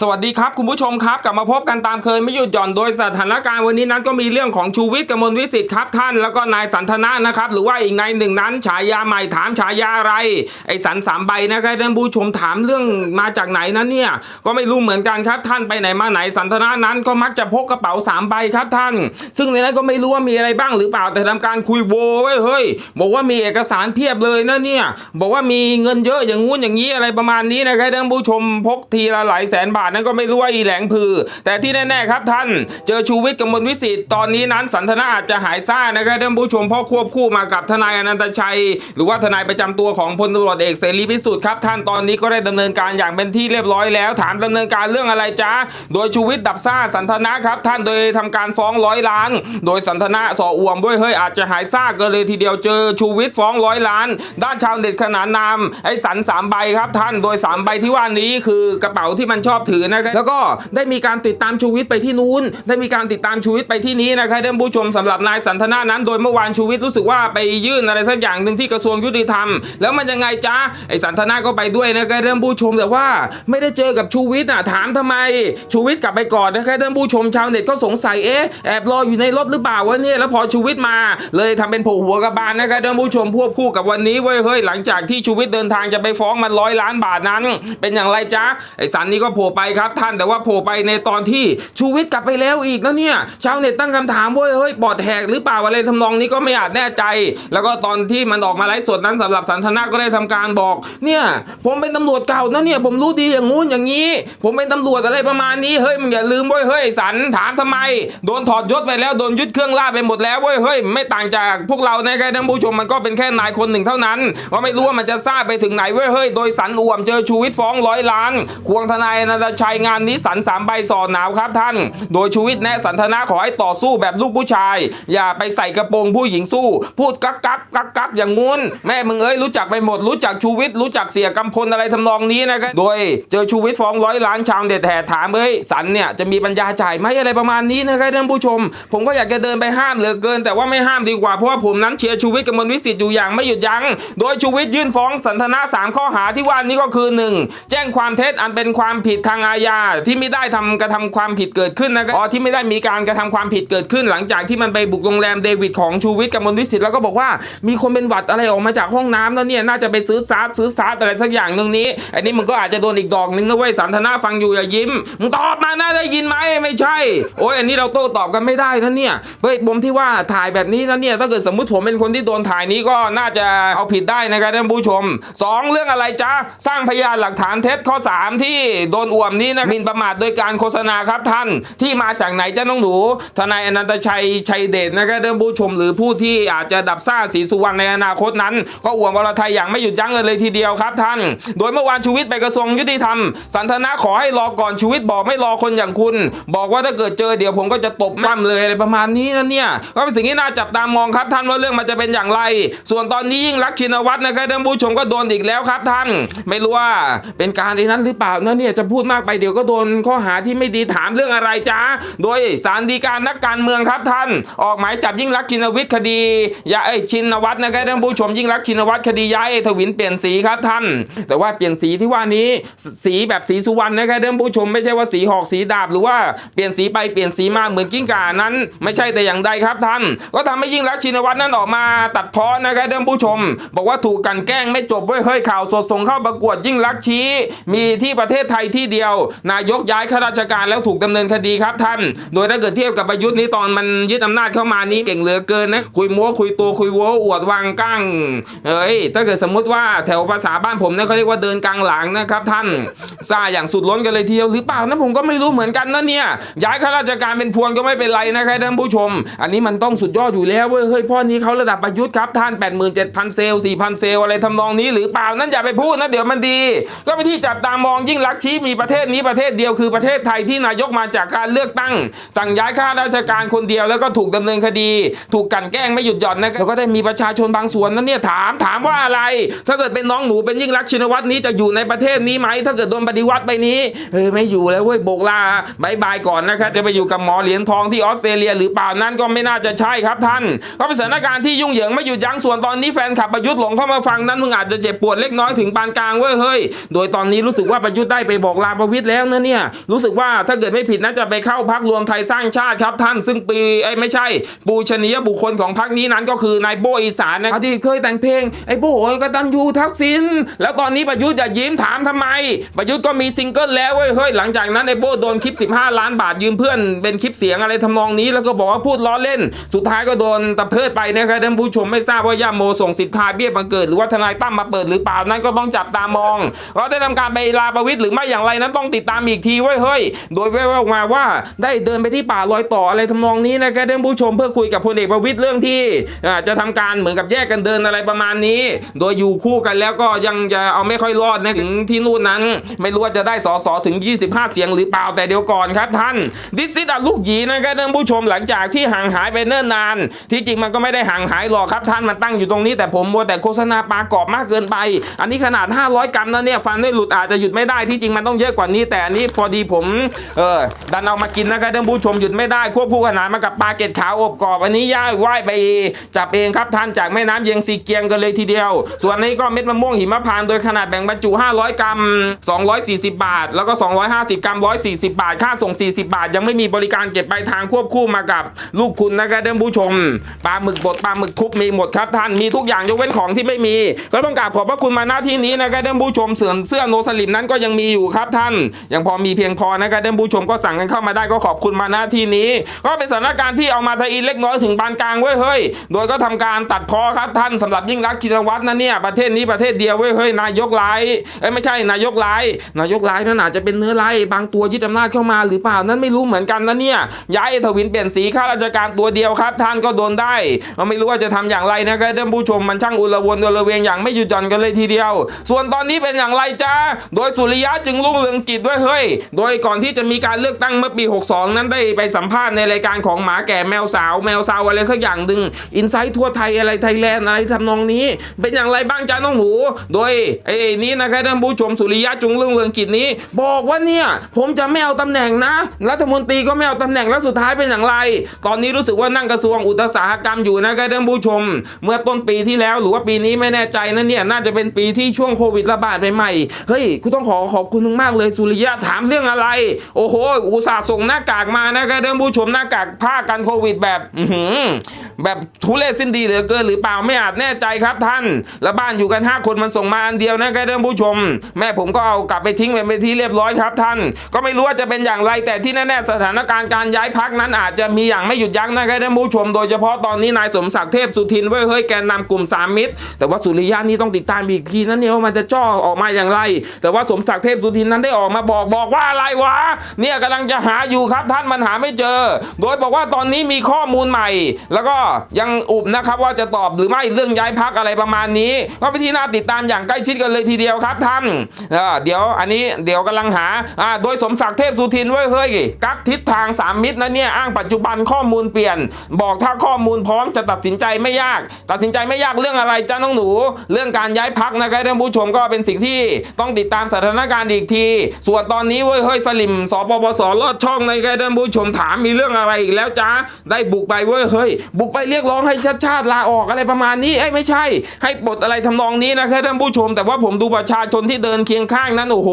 สวัสดีครับ คุณผู้ชมครับ กลับมาพบกันตามเคยไม่หยุดหย่อนโดยสถานการณ์วันนี้นั้นก็มีเรื่องของชูวิทย์กมลวิสิทธิ์ครับท่าน แล้วก็นายสันทนะนะครับ หรือว่าอีกนายหนึ่งนั้นฉายาใหม่ถามฉายาอะไร ไอ้สันสามใบนะครับท่านผู้ชมถามเรื่องมาจากไหนนั้นเนี่ยก็ไม่รู้เหมือนกันครับท่านไปไหนมาไหนสันทนะนั้นก็มักจะพกกระเป๋าสามใบครับท่าน ซึ่งในนั้นก็ไม่รู้ว่ามีอะไรบ้างหรือเปล่าแต่ทำการคุยโวไว้เฮ้ยบอกว่ามีเอกสารเพียบเลยนะเนี่ยบอกว่ามีเงินเยอะอย่างงู้นอย่างนี้อะไรประมาณนี้นะครับท่านผู้ชมพกทีละหลายแสนบาทนั้นก็ไม่รู้ว่าอีแหลงพือ แต่ที่แน่ๆครับท่าน เจอชูวิทย์กมลวิสิทธิ์ตอนนี้นั้นสันทนาอาจจะหายซ่านะครับท่านผู้ชมพราะควบคู่มากับทนายอนันตชัย หรือว่าทนายประจำตัวของพลตำรวจเอกเสรีพิสุทธิ์ครับท่านตอนนี้ก็ได้ดำเนินการอย่างเป็นที่เรียบร้อยแล้ว ถามดำเนินการเรื่องอะไรจ๊ะโดยชูวิทย์ดับซ่าสันทนะครับท่านโดยทำการฟ้องร้อยล้าน โดยสันทนะสออวมด้วยเฮ้ยอาจจะหายซ่าเกินเลยทีเดียวเจอชูวิทย์ฟ้องร้อยล้าน ด้านชาวเน็ตขนานนามไอ้สันสามใบครับท่านโดยสามใบที่ว่านี้คือกระเป๋าที่มันชอบถือนะครับแล้วก็ได้มีการติดตามชูวิทย์ไปที่นู้น ได้มีการติดตามชูวิทย์ไปที่นี้นะครับท่านผู้ชมสำหรับนายสันทนานั้น โดยเมื่อวานชูวิทย์รู้สึกว่าไปยื่นอะไรสักอย่างหนึ่งที่กระทรวงยุติธรรม แล้วมันยังไงจ๊ะไอ้สันทนาก็ไปด้วยนะครับท่านผู้ชมแต่ว่าไม่ได้เจอกับชูวิทย์อะถามทำไมชูวิทย์กลับไปก่อนนะครับท่านผู้ชมชาวเน็ตก็สงสัยเอ๊ะแอบรออยู่ในรถหรือเปล่าวะเนี่ยแล้วพอชูวิทย์มา เลยทำเป็นโผหัวกระบาลนะครับท่านผู้ชมควบคู่กับวันนี้เว้ยเฮ้ยหลังจากที่ชูวิทย์เดินทางจะไปฟ้องมันร้อยล้านบาทนั้น เป็นอย่างไรจ๊ะไอสันนี่ก็โผล่ไปครับท่านแต่ว่าโผล่ไปในตอนที่ชูวิทย์กลับไปแล้วอีกนะเนี่ยชาวเน็ตตั้งคำถามว้ยเฮ้ยปอดแหกหรือเปล่าอะไรทำนองนี้ก็ไม่อาจแน่ใจ แล้วก็ตอนที่มันออกมาไลฟ์สดนั้นสำหรับสันทนาก็ได้ทำการบอกเนี่ยผมเป็นตำรวจเก่านะเนี่ยผมรู้ดีอย่างงู้นอย่างนี้ ผมเป็นตำรวจอะไรประมาณนี้เฮ้ยมึงอย่าลืมเว้ยเฮ้ยสันถามทำไม โดนถอดยศไปแล้วโดนยึดเครื่องราไปหมดแล้วเว้ยเฮ้ยไม่ต่างจากพวกเราในะครับท่านผู้ชมมันก็เป็นแค่นายคนหนึ่งเท่านั้นว่าไม่รู้ว่ามันจะทราบไปถึงไหนเว้ยเฮ้ยโดยสันอวมเจอชูวิทย์ฟ้องร้อยล้านควงทนายนันตชัยงานนี้สันสามใบสอหนาวครับท่าน โดยชูวิทย์แนะสันทนาขอให้ต่อสู้แบบลูกผู้ชาย อย่าไปใส่กระโปรงผู้หญิงสู้ พูดกักกักกักกักอย่างงู้น แม่มึงเอ้ยรู้จักไปหมดรู้จักชูวิทย์รู้จักเสียกำพลอะไรทำนองนี้นะครับโดยเจอชูวิทย์ฟ้องร้อยล้านชาวเด็ดแห่ถามเอ้ยสันเนี่ยจะมีปัญญาจ่ายไหมอะไรประมาณนี้นะครับท่านผู้ชม ผมก็อยากจะเดินไปห้ามเหลือเกิน แต่ว่าไม่ห้ามดีกว่าเพราะว่าผมนั้นเชียร์ชูวิทย์กับมลวิสิทธิ์อยู่อย่างไม่หยุดยัง้งโดยชูวิทย์ยื่นฟ้องสันทนาสามข้อหาที่ว่านี้ก็คือ 1. แจ้งความเท็จอันเป็นความผิดทางอาญาที่ไม่ได้ทำกระทำความผิดเกิดขึ้นนะครับอ๋อที่ไม่ได้มีการกระทำความผิดเกิดขึ้น หลังจากที่มันไปบุกโรงแรมเดวิดของชูวิทย์กับมลวิสิทธิ์แล้วก็บอกว่ามีคนเป็นหวัดอะไรออกมาจากห้องน้ำแล้วเนี่ยน่าจะไปซื้อซาร์ซื้อซาร์อะไรสักอย่างหนึ่งนี้อันนี้มึงก็อาจจะโดนอีกดอกหนึ่งนะเว้ยสันทนาฟังอยู่อย่ายิ้มมึงตอบมานะได้ยินไหมไม่ใช่ โอ้ยอันนี้เราโต้ตอบกันไม่ได้นะเนี่ยเฮ้ยผมที่ว่าถ่ายแบบนี้นะเนี่ยถ้าเกิดสมมติผมเป็นคนที่โดนถ่ายนี้ก็น่าจะเอาผิดได้นะครับท่านผู้ชมสองเรื่องอะไรจ๊ะสร้างพยานหลักฐานเท็จข้อ 3 ที่โดนอ่วมนี้นะหมินประมาทโดยการโฆษณาครับท่านที่มาจากไหนจ้าน้องหนู ทนายอนันตชัยชัยเดชนะครับท่านผู้ชมหรือผู้ที่อาจจะดับซ่าสีสุวรรณในอนาคตนั้น ก็อ่วมวรไทยอย่างไม่หยุดยั้งเลยเลยทีเดียวครับท่าน โดยเมื่อวานชูวิทย์ไปกระทรวงยุติธรรม สันทนาขอให้รอก่อนชูวิทย์บอกไม่รอคนอย่างคุณ บอกว่าถ้าเกิดเจอเดี๋ยวผมก็จะตบมั่มเลยอะไรประมาณนี้นะเนี่ยก็เป็นสิ่งที่น่าจับตามองครับท่านว่าเรื่องมันจะเป็นอย่างไร ส่วนตอนนี้ยิ่งรักษณ์ชินวัตรนะครับท่านผู้ชมก็โดนอีกแล้วครับท่าน ไม่รู้ว่าเป็นการในนั้นหรือเปล่านะเนี่ยจะพูดมากไปเดี๋ยวก็โดนข้อหาที่ไม่ดีถามเรื่องอะไรจ้าโดยสารดีการนักการเมืองครับท่าน ออกหมายจับยิ่งรักชินวิทย์คดียาเอ้ยชินวัตรนะครับท่านผู้ชมยิ่งรักชินวัตรคดีย้ายเอทวินเปลี่ยนสีครับท่าน แต่ว่าเปลี่ยนสีที่ว่านี้สีแบบสีสุวรรณนะครับท่านผู้ชมไม่ใช่ว่าสีหอกสีดาบหรือว่าเปลี่ยนสีไปเปลี่ยนสีมาเหมือนกิ้งก่านั้น ไม่ใช่แต่อย่างใดครับท่าน ก็ทำให้ยิ่งรักชินวัตรนั้นออกมาตัดพ้อนะครับท่านผู้ชม บอกว่าถูกกันแกล้งไม่จบเว้ยเฮ้ยข่าวสดส่งเข้าประกวดยิ่งรักชี้ มีที่ประเทศไทยที่เดียวนายกย้ายข้าราชการแล้วถูกดำเนินคดีครับท่าน โดยถ้าเกิดเทียบกับประยุทธ์นี้ตอนมันยึดอำนาจเข้ามานี้เก่งเหลือเกินนะคุยมัวคุยตัวคุยโว้อวดวางกั้งเอ้ยถ้าเกิดสมมติว่าแถวภาษาบ้านผมนี่เขาเรียกว่าเดินกลางหลังนะครับท่านซาอย่างสุดล้นกันเลยทีเดียวหรือเปล่านะผมก็ไม่รู้เหมือนกันนะเนี่ยย้ายข้าราชการเป็นพวงก็ไม่เป็นไรนะครับท่านผู้ชม อันนี้มันต้องสุดยอดอยู่แล้วเว้ยเฮ้ยพ่อนี้เขาระดับประยุทธ์ครับท่าน 87,000 เซลล์4,000 เซลล์อะไรทำนองนี้หรือเปล่านั้นอย่าไปพูดนะเดี๋ยวมันดี ก็เป็นที่จับตามองยิ่งรักชี้มีประเทศทศนี้ประเทศเดียวคือประเทศไทยที่นายกมาจากการเลือกตั้ง สั่งย้ายข้าราชการคนเดียวแล้วก็ถูกดำเนินคดี ถูกกลันแกล้งไม่หยุดหย่อนนะครับแล้วก็ได้มีประชาชนบางส่วนนั้นเนี่ยถามถามว่าอะไร ถ้าเกิดเป็นน้องหนูเป็นยิ่งรักชินวัตรนี้จะอยู่ในประเทศนี้ไหมถ้าเกิดโดนปฏิวัติไปนี้เฮ้ยไม่อยู่แล้วเว้ยโบกลาบายบายก่อนนะครับจะไปอยู่กับหมอเหรียญทองที่ออสเตรเลีย หรือเปล่านั้นก็ไม่น่าจะใช่ครับท่านก็เป็นสถานการณ์ที่ยุ่งเหยิงไม่หยุดยั้งส่วนตอนนี้แฟนขับประยุทธ์หลงเข้ามาฟังนั้นมึงอาจจะเจ็บปวดเล็กน้อยถึงปานกลางเว้ยเฮ้ยโดยตอนนี้รู้สึกว่าประยุทธ์ได้ไปบอกลาประวิตยแล้วนะเนี่ยรู้สึกว่าถ้าเกิดไม่ผิดน่าจะไปเข้าพักรวมไทยสร้างชาติครับท่านซึ่งปีไอ้ไม่ใช่ปูชนียบุคคลของพักนี้นั้นก็คือนายโบอีสานนะครับที่เคยแต่งเพลงไอ้โบก็ตันยูทักษิณแล้วตอนนี้ประยุทธ์อย่ายิ้มถามทำไม ประยุทธ์ก็มีซิงเกิลแล้วเว้ยเฮ้ยหลังจากนั้นไอ้โบโดนคลิป 15 ล้านบาทยืมเพื่อนเป็นคลิปเสียงอะไรทำนองนี้ แล้วก็บอกว่าพูดล้อเล่น สุดท้ายก็โดนตะเพิดไปนะครับท่านผู้ชมไม่ทราบว่าย่าโมส่งสิทธาเบี้ยบังเกิดหรือว่าทนายตั้มมาเปิดหรือเปล่านั้นก็ต้องจับตามองว่าได้ทำการไปลาประวิตยหรือไม่อย่างไรนั้นต้องติดตามอีกทีว้ยเฮ้ย โดยแว่วๆมาว่าได้เดินไปที่ป่าลอยต่ออะไรทำนองนี้นะครับท่านผู้ชมเพื่อคุยกับพลเอกประวิตยเรื่องที่จะทำการเหมือนกับแยกกันเดินอะไรประมาณนี้ โดยอยู่คู่กันแล้วก็ยังจะเอาไม่ค่อยรอดนะถึงที่นู่นนั้น ไม่รู้ว่าจะได้สอสอถึง 25 เสียงหรือเปล่าแต่เดี๋ยวก่อนครับท่านดิสิตลูกหยีนะครับท่านผู้ชมหลังจากที่ห่างหายไปเนิ่นนาน ที่จริงมันก็ไม่ได้ห่างหายหรอกครับท่านมันตั้งอยู่ตรงนี้แต่ผมมัวแต่โฆษณาปลากรอบมากเกินไป อันนี้ขนาด 500 กรัมนะเนี่ยฟันไม่หลุดอาจจะหยุดไม่ได้ที่จริงมันต้องเยอะกว่านี้ แต่อันนี้พอดีผมเออดันเอามากินนะครับท่านผู้ชมหยุดไม่ได้ควบคู่ขนานมากับปลาเกล็ดขาวอบกรอบอันนี้ย่าว่ายไปจับเองครับท่านจากแม่น้ำเยียงซีเกียงกันเลยทีเดียว ส่วนนี้ก็เม็ดมะม่วงหิมพานต์โดยขนาดแบ่งบรรจุ 500 กรัม 240 บาท แล้วก็ 250 กรัม 140 บาท ค่าส่ง 40 บาท ยังไม่มีบริการเก็บปลายทางควบคู่มากับลูกคุณนะครับท่านผู้ชมปลาหมึกบดปลาหมึกทุบมีหมดครับท่านมีทุกอย่างยกเว้นของที่ไม่มีก็ต้องกราบขอบพระคุณมาหน้าที่นี้นะครับท่านผู้ชมเสื้อเสื้อโนสลิมนั้นก็ยังมีอยู่ครับท่านยังพอมีเพียงพอนะครับท่านผู้ชมก็สั่งกันเข้ามาได้ก็ขอบคุณมาหน้าที่นี้ ก็เป็นสถานการณ์ที่เอามาทอินเล็กน้อยถึงปานกลางเว้ยเฮ้ยโดยก็ทำการตัดพอครับท่านสำหรับยิ่งรักชินวัตรนะเนี่ยประเทศนี้ประเทศเดียวเว้ยเฮ้ยนายกร้ายเอ้ไม่ใช่นายกร้ายนายกร้ายนั่นอาจจะเป็นเนื้อร้บางตัวยึดอำนาจเข้ามาหรือเปล่านั้นไม่รู้เหมือนกันนะเนี่ยย้ายทวินเปลี่ยนสีข้าราชการตัวเดียวครับ ท่านก็โดนได้เราไม่รู้ว่าจะทำอย่างไรนะครับท่านผู้ชมมันช่างอุลวนอุลเวงอย่างไม่หยุดหย่อนกันเลยทีเดียว ส่วนตอนนี้เป็นอย่างไรจ้าโดยสุริยะจึงรุ่งเรืองกิจด้วยเฮ้ย โดยก่อนที่จะมีการเลือกตั้งเมื่อปี 62 นั้นได้ไปสัมภาษณ์ในรายการของหมาแก่แมวสาว แมวสาวอะไรสักอย่างหนึ่งอินไซต์ทั่วไทยอะไรไทยแลนด์อะไรทำนองนี้ เป็นอย่างไรบ้างจ้าน้องหนู โดยไอ้นี้นะครับท่านผู้ชมสุริยะจุงเรุ่องเรืองกิจนี้ บอกว่าเนี่ยผมจะไม่เอาตำแหน่งนะ รัฐมนตรีก็ไม่เอาตำแหน่งแล้วสุดท้ายเป็นอย่างไร ตอนนี้รู้สึกว่านั่งกระทรวงอุตสาหกรรมอยู่นะครับท่านผู้ชม เมื่อต้นปีที่แล้วหรือว่าปีนี้ไม่แน่ใจนะเนี่ยน่าจะเป็นปีที่ช่วงโควิดระบาดใหม่ๆเฮ้ยกูต้องขอขอบคุณมากๆเลยสุริยะถามเรื่องอะไร โอ้โห อุตส่าห์ส่งหน้ากากมานะครับท่านผู้ชมหน้ากากผ้ากันโควิดแบบ อื แบบทุเรศสิ้นดีเหลือเกินหรือเปล่าไม่อาจแน่ใจครับท่าน แล้วบ้านอยู่กัน 5 คนมันส่งมาอันเดียวนะครับท่านผู้ชม แม่ผมก็เอากลับไปทิ้งไปเป็นที่เรียบร้อยครับท่าน ก็ไม่รู้ว่าจะเป็นอย่างไรแต่ที่แน่ๆสถานการณ์การย้ายพักนั้นอาจจะมีอย่างไม่หยุดยั้งนะครับท่านผู้ชม โดยเฉพาะตอนนี้นายสมศักดิ์เทพสุทินเว้ยเฮ้ยแกนนำกลุ่มสามมิตร แต่ว่าสุริยะนี่ต้องติดตามอีกทีนั้นเนี่ยว่ามันจะจ่อออกมาอย่างไร แต่ว่าสมศักดิ์เทพสุทินนั้นได้ออกมาบอกบอกว่าอะไรวะเนี่ยกำลังจะหาอยู่ครับท่านมันหาไม่เจอ โดยบอกว่าตอนนี้มีข้อมูลใหม่ แล้วก็ยังอุบนะครับว่าจะตอบหรือไม่เรื่องย้ายพักอะไรประมาณนี้ ก็เป็นที่น่าติดตามอย่างใกล้ชิดกันเลยทีเดียวครับท่านเเดี๋ยวอันนี้เดี๋ยวกำลังหาโดยสมศักดิ์เทพสุทินเว้ยเฮ้ยกักทิศทางสามมิตรนะเนี่ยอ้างปัจจุบันข้อมูลเปลี่ยน บอกถ้าข้อมูลพร้อมจะตัดสินใจไม่ยาก ตัดสินใจไม่ยากเรื่องอะไรจ้าน้องหนู เรื่องการย้ายพักนะครับท่านผู้ชมก็เป็นสิ่งที่ต้องติดตามสถานการณ์อีกที ส่วนตอนนี้เว้ยเฮ้ยสลิมสปปสลอดช่องในครับท่านผู้ชมถามมีเรื่องอะไรอีกแล้วจ้าได้บุกไปเว้ยเฮ้ยบุกไปเรียกร้องให้ชาติชาติลาออกอะไรประมาณนี้ไอ้ไม่ใช่ ให้ปลดอะไรทำนองนี้นะครับท่านผู้ชม แต่ว่าผมดูประชาชนที่เดินเคียงข้างนั้นโอ้โห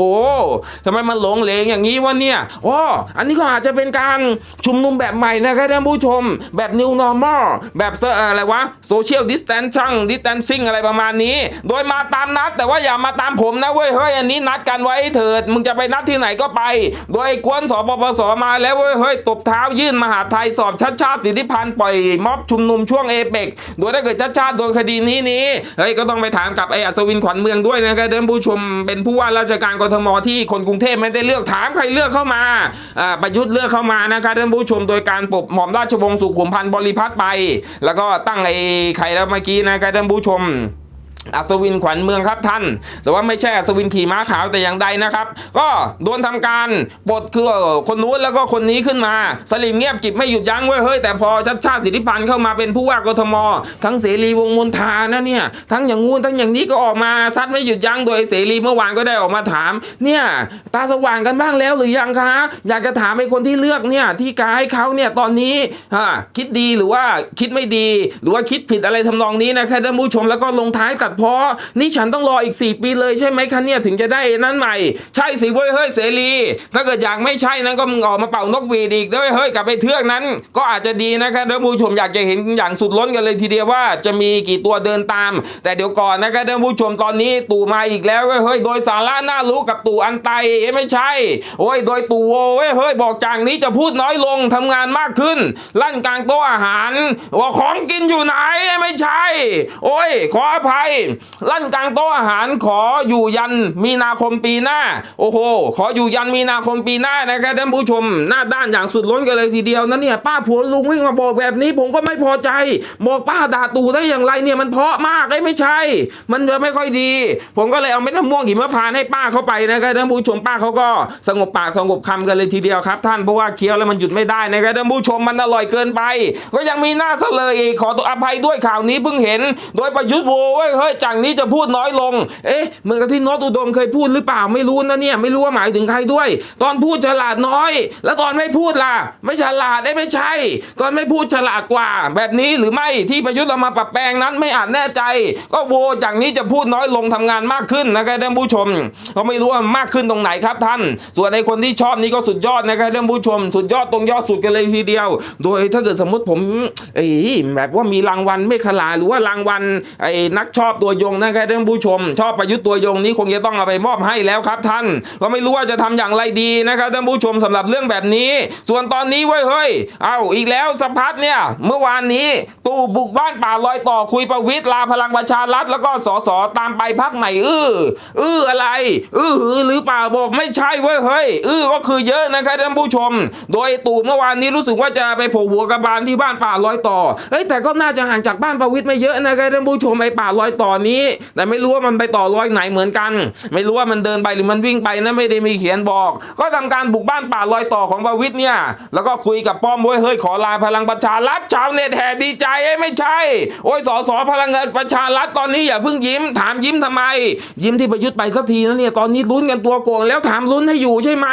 ทำไมมันหลงเหลงอย่างนี้วะเนี่ยอ๋ออันนี้ก็อาจจะเป็นการชุมนุมแบบใหม่นะครับท่านผู้ชม แบบ new normal แบบอะไรวะ social distancing distancing อะไรประมาณนี้ โดยมาตามนัด แต่ว่าอย่ามาตามผมนะเว้ยเฮ้ยอันนี้นัดกันไว้เถิดมึงจะไปนัดที่ไหนก็ไป โดยไอ้กวนสปปสมาแล้วเว้ยเฮ้ยตบเท้ายื่นมหาไทยสอบชัดชาติสิทธิพันธ์ปล่อยม็อบชุมนุมช่วงเอเปกโดยถ้าเกิดชาติชาติโดนคดีนี้นี้เฮ้ยก็ต้องไปถามกับไอ้อัศวินขวัญเมืองด้วยนะครับท่านผู้ชมเป็นผู้ว่าราชการกรทมที่คนกรุงเทพไม่ได้เลือกถามใครเลือกเข้ามาอ่าประยุทธ์เลือกเข้ามานะครับท่านผู้ชมโดยการปลบหม่อมราชวงศ์สุขุมพันธ์บริพัตรไป แล้วก็ตั้งไอ้ใครแล้วเมื่อกี้นะครับท่านผู้ชม อัศวินขวัญเมืองครับท่าน แต่ว่าไม่ใช่อัศวินขี่ม้าขาวแต่อย่างใดนะครับ ก็โดนทำการปลดคือคนนู้นแล้วก็คนนี้ขึ้นมา สลิมเงียบกิบไม่หยุดยั้งเว้ยเฮ้ยแต่พอชัดชาติสิทธิพันธ์เข้ามาเป็นผู้ว่ากทม ทั้งเสรีวงมนทานะเนี่ยทั้งอย่างงูนทั้งอย่างนี้ก็ออกมาซัดไม่หยุดยั้งโดยเสรีเมื่อวานก็ได้ออกมาถาม เนี่ยตาสว่างกันบ้างแล้วหรือยังคะ อยากจะถามไอ้คนที่เลือกเนี่ยที่กาให้เขาเนี่ยตอนนี้คิดดีหรือว่าคิดไม่ดี หรือว่าคิดผิดอะไรทำนองนี้นะครับท่านผู้ชมแล้วก็ลงท้ายตัดพอ นี่ฉันต้องรออีก 4 ปีเลยใช่ไหมคะเนี่ยถึงจะได้นั่นใหม่ ใช่สิเว้ยเฮ้ยเสรี ถ้าเกิดอยากไม่ใช่นั้นก็มึงออกมาเป่านกหวีดอีกเด้ยเฮ้ยกลับไปเทือกนั้น ก็อาจจะดีนะครับท่านผู้ชมอยากจะเห็นอย่างสุดล้นกันเลยทีเดียวว่า จะมีกี่ตัวเดินตาม แต่เดี๋ยวก่อนนะครับท่านผู้ชมตอนนี้ตู่มาอีกแล้วเว้ยเฮ้ยโดยสาระน่ารู้กับตู่อันไตไม่ใช่ โอ้ยโดยตู่โวเว้ยเฮ้ยบอกจากนี้จะพูดน้อยลงทำงานมากขึ้น ลั่นกลางโต๊ะอาหารว่าของกินอยู่ไหนไม่ใช่ โอ้ยขออภัยลั่นกลางโต๊ะอาหารขออยู่ยันมีนาคมปีหน้า โอ้โห ขออยู่ยันมีนาคมปีหน้านะครับท่านผู้ชม หน้าด้านอย่างสุดล้นกันเลยทีเดียวนะเนี่ยป้าผัวลุงวิ่งมาบอกแบบนี้ ผมก็ไม่พอใจ บอกป้าด่าตู่ได้อย่างไรเนี่ยมันเพาะมากไอ้ยไม่ใช่ มันจะไม่ค่อยดี ผมก็เลยเอาเม็ดมะม่วงหิมพานให้ป้าเข้าไปนะครับท่านผู้ชมป้าเขาก็สงบปากสงบคำกันเลยทีเดียวครับ ท่านเพราะว่าเคี้ยวแล้วมันหยุดไม่ได้นะครับท่านผู้ชมมันอร่อยเกินไป ก็ยังมีหน้าเสลยอีกขอตัวอภัยด้วยข่าวนี้เพิ่งเห็น โดยประยุทธ์โวเว้ย้ยจากนี้จะพูดน้อยลง เอ๊ะเหมือนกับที่โนตอุดมเคยพูดหรือเปล่าไม่รู้นะเนี่ย ไม่รู้ว่าหมายถึงใครด้วย ตอนพูดฉลาดน้อย แล้วตอนไม่พูดล่ะ ไม่ฉลาดได้ไม่ใช่ ตอนไม่พูดฉลาดกว่า แบบนี้หรือไม่ที่ประยุทธ์เอามาปรับแปลงนั้นไม่อาจแน่ใจ ก็โวจากนี้จะพูดน้อยลงทำงานมากขึ้นนะครับท่านผู้ชมก็ไม่รู้ว่ามากขึ้นตรงไหนครับท่าน ส่วนในคนที่ชอบนี่ก็สุดยอดนะครับท่านผู้ชม สุดยอดตรงยอดสุดกันเลยทีเดียว โดยถ้าเกิดสมมติผมเอ้แบบว่ามีรางวัลไม่ขลาหรือว่ารางวัลไอ้นักชอบตัวยงนะครับท่านผู้ชม ชอบประยุทธ์ตัวยงนี้คงจะต้องเอาไปมอบให้แล้วครับท่าน ก็ไม่รู้ว่าจะทำอย่างไรดีนะครับท่านผู้ชมสำหรับเรื่องแบบนี้ ส่วนตอนนี้เว้ยเฮ้ยเอาอีกแล้วสะพัดเนี่ยเมื่อวานนี้ตู่บุกบ้านป่าลอยต่อคุยประวิตรลาพลังประชารัฐแล้วก็สสตามไปพักใหม่อื้ออื้ออะไร อื้อหือหรือเปล่าบอกไม่ใช่เว้ยเฮ้ยอื้อก็คือเยอะนะครับท่านผู้ชม โดยตู่เมื่อวานนี้รู้สึกว่าจะไปโผล่หัวกระบาลที่บ้านป่าลอยต่อเฮ้ยแต่ก็น่าจะห่างจากบ้านประวิตรไม่เยอะนะครับท่านผู้ชมไอ้ป่าลอยต่ออนี้ แต่ไม่รู้ว่ามันไปต่อลอยไหนเหมือนกัน ไม่รู้ว่ามันเดินไปหรือมันวิ่งไปนะไม่ได้มีเขียนบอก ก็ทำการบุกบ้านป่าลอยต่อของประวิตรเนี่ย แล้วก็คุยกับป้อมเว้ยเฮ้ยขอลาพลังประชารัฐชาวเน็ตแห่ดีใจเอ้ไม่ใช่ โอ้ยสสพลังประชารัฐตอนนี้อย่าเพิ่งยิ้ม ถามยิ้มทำไม ยิ้มที่ประยุทธ์ไปสักทีนะเนี่ยตอนนี้ลุ้นกันตัวโกงแล้วถามลุ้นให้อยู่ใช่ไหม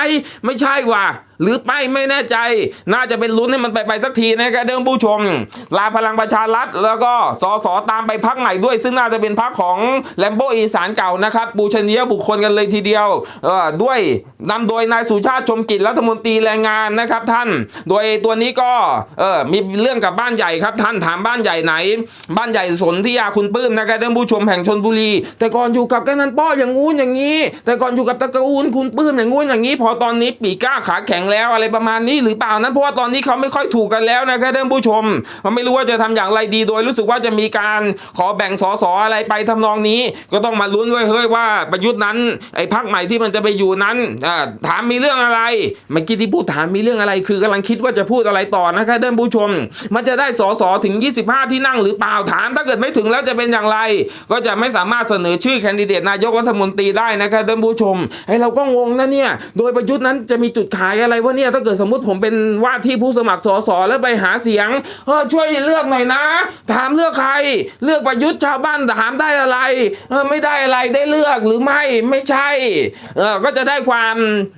ไม่ใช่ว่ะหรือไปไม่แน่ใจ น่าจะเป็นลุ้นให้มันไปไปสักทีนะครับเดิมผู้ชม ลาพลังประชารัฐแล้วก็สสตามไปพักใหม่ด้วย ซึ่งน่าจะเป็นพักของแลมโบอีสานเก่านะครับปูชนียบุคคลกันเลยทีเดียวเออด้วยนำโดยนายสุชาติชมกิจรัฐมนตรีแรงงานนะครับท่าน โดยตัวนี้ก็เออมีเรื่องกับบ้านใหญ่ครับท่านถามบ้านใหญ่ไหน บ้านใหญ่สนที่ยาคุณปื้มนะครับเดิมผู้ชมแห่งชนบุรี แต่ก่อนอยู่กับกันนันป้ออย่างงู้นอย่างนี้ แต่ก่อนอยู่กับตะกูลคุณปื้มอย่างงู้นอย่างนี้ พอตอนนี้ปีก้าขาแข็งแล้วอะไรประมาณนี้หรือเปล่านั้นเพราะว่าตอนนี้เขาไม่ค่อยถูกกันแล้วนะครับท่านผู้ชมเขาไม่รู้ว่าจะทำอย่างไรดีโดยรู้สึกว่าจะมีการขอแบ่งสอสออะไรไปทำนองนี้ ก็ต้องมาลุ้นไว้เฮ้ยว่าประยุทธ์นั้นไอ้พักใหม่ที่มันจะไปอยู่นั้นถามมีเรื่องอะไรเมื่อกี้ที่พูดถามมีเรื่องอะไร คือกำลังคิดว่าจะพูดอะไรต่อนะครับท่านผู้ชม มันจะได้สอสอถึง 25 ที่นั่งหรือเปล่าถาม ถ้าเกิดไม่ถึงแล้วจะเป็นอย่างไร ก็จะไม่สามารถเสนอชื่อแคนดิเดตนายกรัฐมนตรีได้นะครับท่านผู้ชมไอ้เราก็งงนะเนี่ยโดยประยุทธ์นั้นจะมีจุดขายอะไรวะเนี่ยถ้าเกิดสมมติผมเป็นว่าที่ผู้สมัครสสแล้วไปหาเสียงเออช่วยเลือกหน่อยนะ ถามเลือกใคร เลือกประยุทธ์ชาวบ้านถามได้อะไรเออไม่ได้อะไรได้เลือกหรือไม่ไม่ใช่เออก็จะได้ความ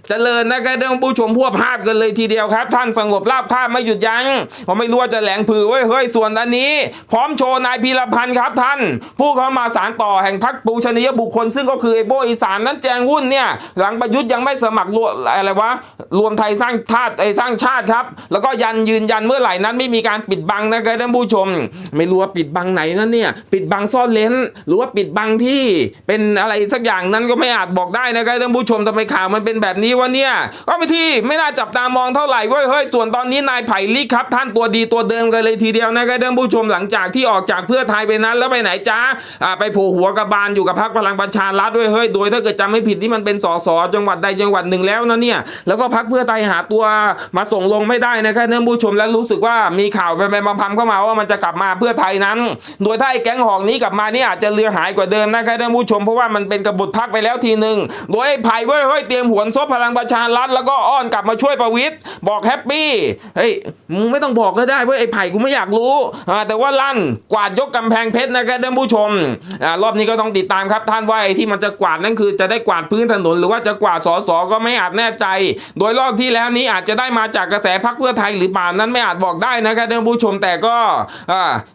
เจริญนะครับท่านผู้ชมพวกภาพกันเลยทีเดียวครับ ท่านสงบราบภาพไม่หยุดยัง้งผมไม่รู้ว่าจะแหลงผือไว้เฮ้ยส่วนอันนี้ พร้อมโชว์นายพีรพันธ์ครับท่าน ผู้เข้ามาสารต่อแห่งพรรคปูชนียบุคคล ซึ่งก็คือไอโบอีสานนั้นแจงวุ่นเนี่ยหลังประยุทธ์ยังไม่สมัครรวมอะไรวะรวมไทยสร้างชาติไอสร้างชาติครับ แล้วก็ยันยืนยันเมื่อไหร่นั้นไม่มีการปิดบังนะครับท่านผู้ชม ไม่รู้ว่าปิดบังไหนนั่นเนี่ย ปิดบังซ่อนเลนหรือว่าปิดบังที่เป็นอะไรสักอย่างนั้นก็ไม่อาจบอกได้นะครับท่านผู้ชมทำไมข่าวมันเป็นแบบนี้วะเนี่ยก็ไปนที่ไม่น่าจับตามองเท่าไหร่เว้ยเฮ้ยส่วนตอนนี้นายไผ่ลิกครับ ท่านตัวดีตัวเดิมกันเลยทีเดียวนะครับท่านผู้ชมหลังจากที่ออกจากเพื่อไทยไปนั้น แล้วไปไหนจ้าอ่าไปโผล่หัวกระบาลอยู่กับพรรคพลังประชารัฐด้วยเฮ้ยโดยถ้าเกิดจำไม่ผิดนี่มันเป็นสสจังหวัดใดจังหวัดหนึ่งแล้วนะเนี่ยแล้วก็พรรคเพื่อไทยหาตัวมาส่งลงไม่ได้นะครับท่านผู้ชมแล้วรู้สึกว่ามีข่าวไปไปมาพำเข้ามาว่ามันจะกลับมาเพื่อไทยนั้น โดยถ้าไอ้แก๊งหอกนี้กลับมานี่อาจจะเรือหายกว่าเดิมนะครับท่านผู้ชมเพราะว่ามันเป็นกบฏพักไปแล้วทีหนึ่งโดยไอ้ไผ่เว้ยเฮ้ยเตรียมหวนซบพลังประชารัฐแล้วก็อ้อนกลับมาช่วยประวิตรบอกแฮปปี้เฮ้ยมึงไม่ต้องบอกก็ได้เว้ยไอ้ไผ่กูไม่อยากรู้แต่ว่าลั่นกวาดยกกำแพงเพชรนะครับท่านผู้ชมอรอบนี้ก็ต้องติดตามครับท่านว่าไอ้ที่มันจะกวาดนั่นคือจะได้กวาดพื้นถนนหรือว่าจะกวาดสสก็ไม่อาจแน่ใจ โดยรอบที่ที่แล้วนี้อาจจะได้มาจากกระแสพักเพื่อไทยหรือเปล่านั้นไม่อาจบอกได้นะครับท่านผู้ชมแต่ก็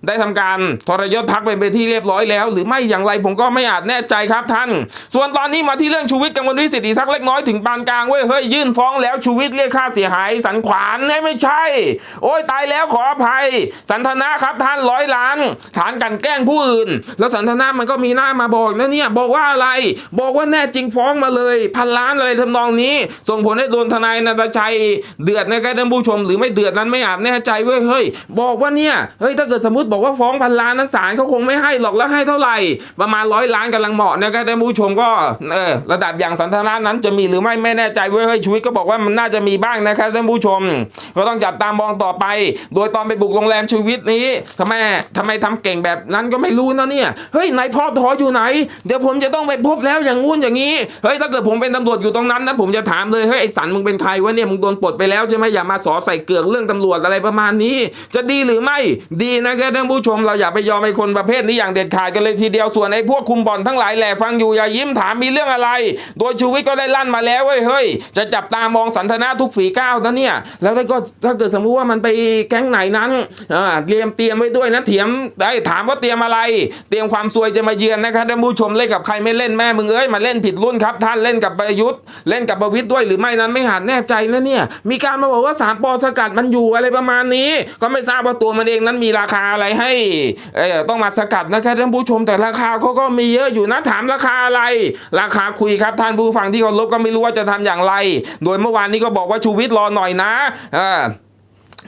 ได้ทำการทรยศพักเป็นไปที่เรียบร้อยแล้ว หรือไม่อย่างไรผมก็ไม่อาจแน่ใจครับท่าน ส่วนตอนนี้มาที่เรื่องชูวิทย์กำมลวิสิทธิ์อีกสักเล็กน้อยถึงปานกลางเว้ยเฮ้ยยื่นฟ้องแล้วชูวิทย์เรียกค่าเสียหายสันขวานเอ้ยไม่ใช่ โอ้ยตายแล้วขออภัย สันทนะครับท่านร้อยล้าน ฐานกันแกล้งผู้อื่น แล้วสันทนามันก็มีหน้ามาบอกนะเนี่ยบอกว่าอะไร บอกว่าแน่จริงฟ้องมาเลย พันล้านอะไรทำนองนี้ ส่งผลให้โดนทนายนันทชัยเดือดนะครับท่านผู้ชมหรือไม่เดือดนั้นไม่อาจแน่ใจเว้ยเฮ้ยบอกว่าเนี่ยเฮ้ยถ้าเกิดสมมติบอกว่าฟ้องพันล้านนั้นศาลเขาคงไม่ให้หรอกแล้วให้เท่าไหร่ประมาณร้อยล้านกำลังเหมาะนะครับท่านผู้ชมก็เออระดับอย่างสันทนานั้นจะมีหรือไม่ไม่แน่ใจเว้ยเฮ้ยชีวิตก็บอกว่ามันน่าจะมีบ้างนะครับท่านผู้ชม ก็ต้องจับตามองต่อไป โดยตอนไปบุกโรงแรมชีวิตนี้ทำไมทำไมทำเก่งแบบนั้นก็ไม่รู้นะเนี่ยเฮ้ยนายพ่อทออยู่ไหน เดี๋ยวผมจะต้องไปพบแล้วอย่างงู้นอย่างนี้เฮ้ยถ้าเกิดผมเป็นตำรวจอยู่ตรงนั้นนะผมจะถามเลยเฮ้ยไอสันมึงเป็นใครวะเนี่ยมึงโดนปลดไปแล้วใช่ไหมอย่ามาสอใส่เกือกเรื่องตำรวจอะไรประมาณนี้ จะดีหรือไม่ดีนะครับท่านผู้ชมเราอย่าไปยอมไอ้คนประเภทนี้อย่างเด็ดขาดกันเลยทีเดียวส่วนไอ้พวกคุมบ่อนทั้งหลายแหล่ฟังอยู่อย่ายิ้มถามมีเรื่องอะไร โดยชูวิทย์ก็ได้ลั่นมาแล้วเว้ยเฮ้ยจะจับตามองสันทนาทุกฝีก้าวนะเนี่ยแล้วก็ถ้าเกิดสมมุติว่ามันไปแก๊งไหนนั้นเตรียมเตรียมไว้ด้วยนะเถียมได้ถามว่าเตรียมอะไร เตรียมความซวยจะมาเยือนนะครับท่านผู้ชมเล่นกับใครไม่เล่นแม่มึงเอ้ยมาเล่นผิดรุ่นครับท่านเล่นกับประยุทธ์เล่นกับประวิทย์ด้วยหรือไม่นั้นไม่หาดแน่ใจนะเนี่ย มีการมาบอกว่าสารปอสกัดมันอยู่อะไรประมาณนี้ ก็ไม่ทราบว่าตัวมันเองนั้นมีราคาอะไรให้ต้องมาสกัดนะครับท่านผู้ชมแต่ราคาเขาก็มีเยอะอยู่นะถามราคาอะไร ราคาคุยครับท่านผู้ฟังที่เคารพก็ไม่รู้ว่าจะทำอย่างไร โดยเมื่อวานนี้ก็บอกว่าชูวิทย์รอหน่อยนะอ่า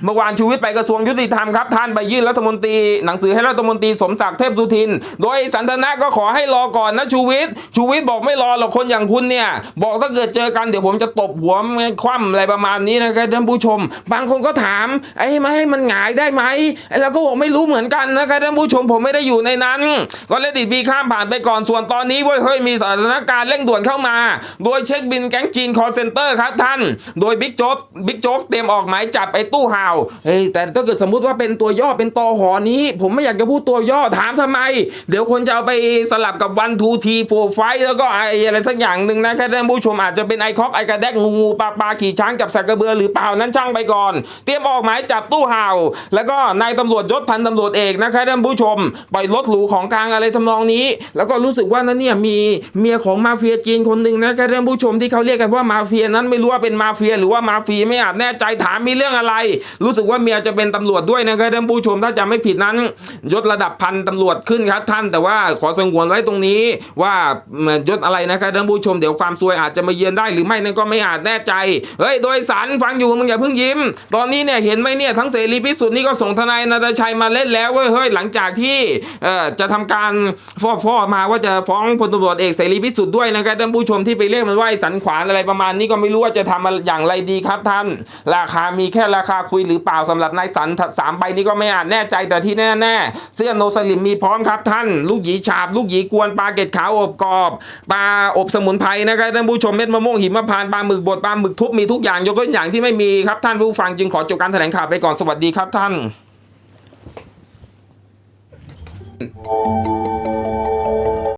เมื่อวานชูวิทย์ไปกระทรวงยุติธรรมครับท่านไปยื่นรัฐมนตรีหนังสือให้รัฐมนตรีสมศักดิ์เทพสุทิน โดยสันทนาก็ขอให้รอก่อนนะชูวิทย์ชูวิทย์บอกไม่รอหรอกคนอย่างคุณเนี่ยบอกถ้าเกิดเจอกันเดี๋ยวผมจะตบหัวมันคว่ำอะไรประมาณนี้นะครับท่านผู้ชม บางคนก็ถามไอ้ไม่ให้มันหงายได้ไหมไอ้เราก็บอกไม่รู้เหมือนกันนะครับท่านผู้ชมผมไม่ได้อยู่ในนั้น ก็เลดิตบีข้ามผ่านไปก่อนส่วนตอนนี้เว้ยเฮ้ยมีสถานการณ์เร่งด่วนเข้ามา โดยเช็คบินแก๊งจีนคอร์เซนเตอร์ครับท่าน โดยบิ๊กโจ๊กบิ๊กโจ๊กเตรียมออกหมายจับไอ้ตู้หาวเฮ้ยแต่ถ้าเกิดสมมุติว่าเป็นตัวย่อเป็นตอหอนี้ ผมไม่อยากจะพูดตัวย่อถามทำไม เดี๋ยวคนจะเอาไปสลับกับวันทูทีโฟไฟแล้วก็ไออะไรสักอย่างหนึ่งนะแค่ท่านผู้ชมอาจจะเป็นไอคอกไอกระแดกงูงูปลาปลาขี่ช้างกับสักกระเบือหรือเปล่านั้นช่างไปก่อน เตรียมออกหมายจับตู้ห่าว แล้วก็นายตำรวจยศพันตำรวจเอกนะครับท่านผู้ชมปล่อยรถหรูของกลางอะไรทำนองนี้ แล้วก็รู้สึกว่านั่นเนี่ยมีเมียของมาเฟียจีนคนหนึ่งนะครับท่านผู้ชมที่เขาเรียกกันว่ามาเฟียนั้นไม่รู้ว่าเป็นมาเฟียหรือว่ามาเฟียไม่อาจแน่ใจถามมีเรื่องอะไรรู้สึกว่าเมียจะเป็นตำรวจด้วยนะครับท่านผู้ชมถ้าจำไม่ผิดนั้นยศระดับพันตำรวจขึ้นครับท่านแต่ว่าขอสงวนไว้ตรงนี้ว่ายศอะไรนะครับท่านผู้ชมเดี๋ยวความซวยอาจจะมาเยือนได้หรือไม่นั่นก็ไม่อาจแน่ใจเฮ้ยโดยสารฟังอยู่มึงอย่าเพิ่งยิ้ม ตอนนี้เนี่ยเห็นไหมเนี่ยทั้งเสรีพิสุทธิ์นี่ก็ส่งทนายนาตาชัยมาเล่นแล้วเว้ยเฮ้ยหลังจากที่เอ่อจะทำการฟ้อฟ้อมาว่าจะฟ้องพลตำรวจเอกเสรีพิสุทธิ์ด้วยนะครับท่านผู้ชมที่ไปเรียกมันว่าไอ้สันขวานอะไรประมาณนี้ก็ไม่รู้ว่าจะทำอย่างไรดีครับท่าน ราคามีแค่ราคาคุยหรือเปล่าสำหรับนายสันสามใบนี้ก็ไม่อาจแน่ใจแต่ที่แน่ๆ เสื้อโนสลิมมีพร้อมครับท่าน ลูกหยีฉาบ ลูกหยีกวนปลาเกล็ดขาวอบกรอบปลาอบสมุนไพรนะครับท่านผู้ชมเม็ดมะม่วงหิมพานต์ปลาหมึกบดปลาหมึกทุบมีทุกอย่างยกเว้นอย่างที่ไม่มีครับท่านผู้ฟังจึงขอจบการแถลงข่าวไปก่อนสวัสดีครับท่าน